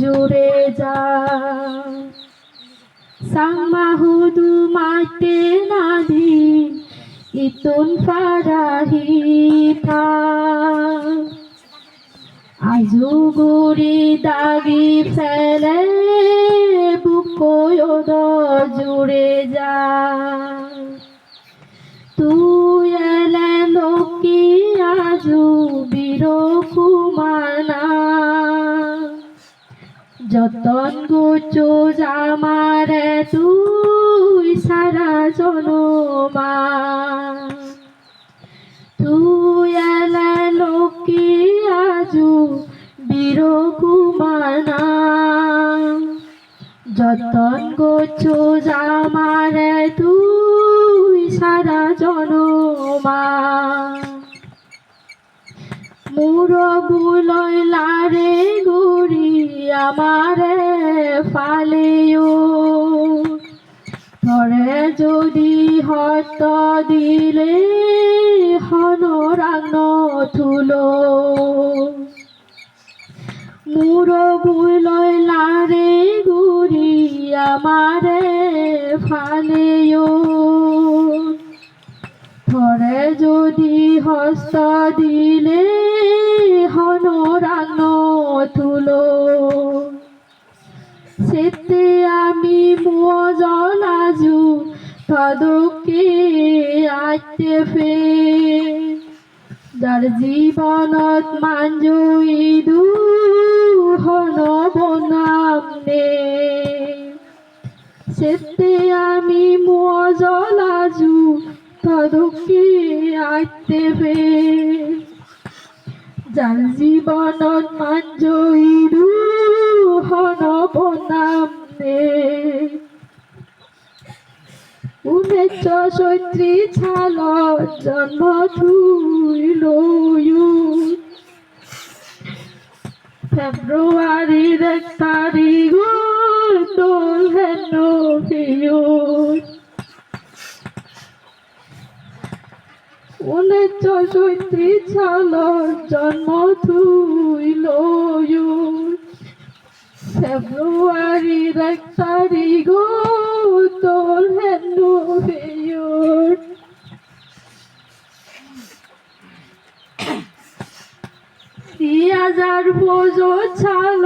জুড়ে যা। সামাহু দু মাতে নাধি ইতুন ফারাহি থা। আজু দাগি ফেলে বুকয় দ জুড়ে যা। তুই এলে যতন গুচু জামারে তুই সারা জনমা। তুই এলে লোকি আজু বিরকুমানা যতন গুচু জামারে তুই সারা জনমা। মুরগুলই লারে গুড়ি আমারে ফালিও। ধরে যদি হত দিলে হনরাং থুলো মুরগুলই লারে গুড়ি আমারে ফালিও। ধরে যদি হস্ত দিলে হনরাং তুলো সেতে আমি মুয় জলাজু তদকে আইতে ফে যার জীবনত মাঞ্জুই দু হন বনাম নে সেতে আমি মুয় জলাজু তদকে আইতে ফে যার জীবনত মাঞ্জইরু হন বনাম নে। উনেছ সৈত্রী ছাল জন্ম থুইল ফেব্রুয়ারির এক তারিখ দোল হেন উনিশশো সৈত্রিশ সাল জন্ম থুইল ফেব্রুয়ারির এক তারিখ তোর হেন্দু ফেয়র হাজার বছর ছাল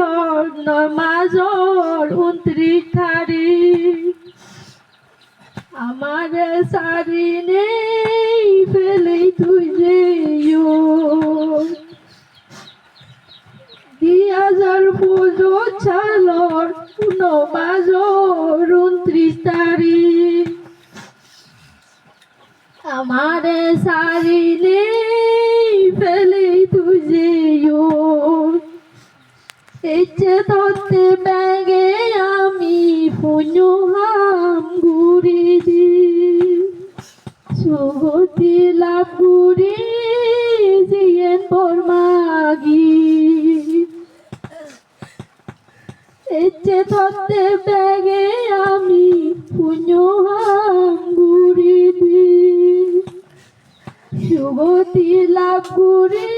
নমাজর উনত্রিশ তারিখ আমার সারি নেই ফেলে তুই যে হাজার পুজো ছালর নমাজর উনত্রিশ তারিখ আমার সারি নেই, ফেলে যে ইচ্ছে ধরতে ব্যাগে আমি পুñu হাম ঘুরি দি সুগতি লাভ করি জিয়েন বর্মাগি ধরতে ব্যাগে আমি ঘুরি দি সুগতি লাভ করি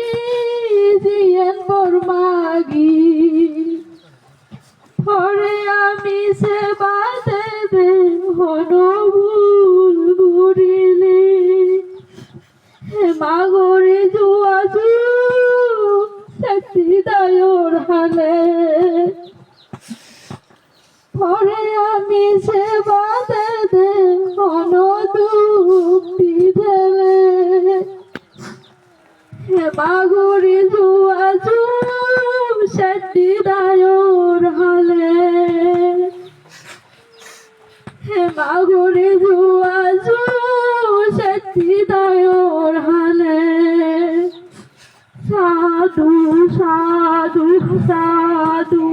জিয়েন বর্মাগি পরে আমি সেবা দেবে হন ভুল ঘুরিলে হে মাগরে জুয়াজু শক্তি দায়র হালে পরে আমি সেবা দেবে হন দুঃখ দিলে হে মাগরে জুয়াজু শক্তি দায়র হালে। হে মাগরে জুয়াজু শক্তি দায়র হালে। সাধু সাধু সাধু।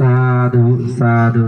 সাধু সাধু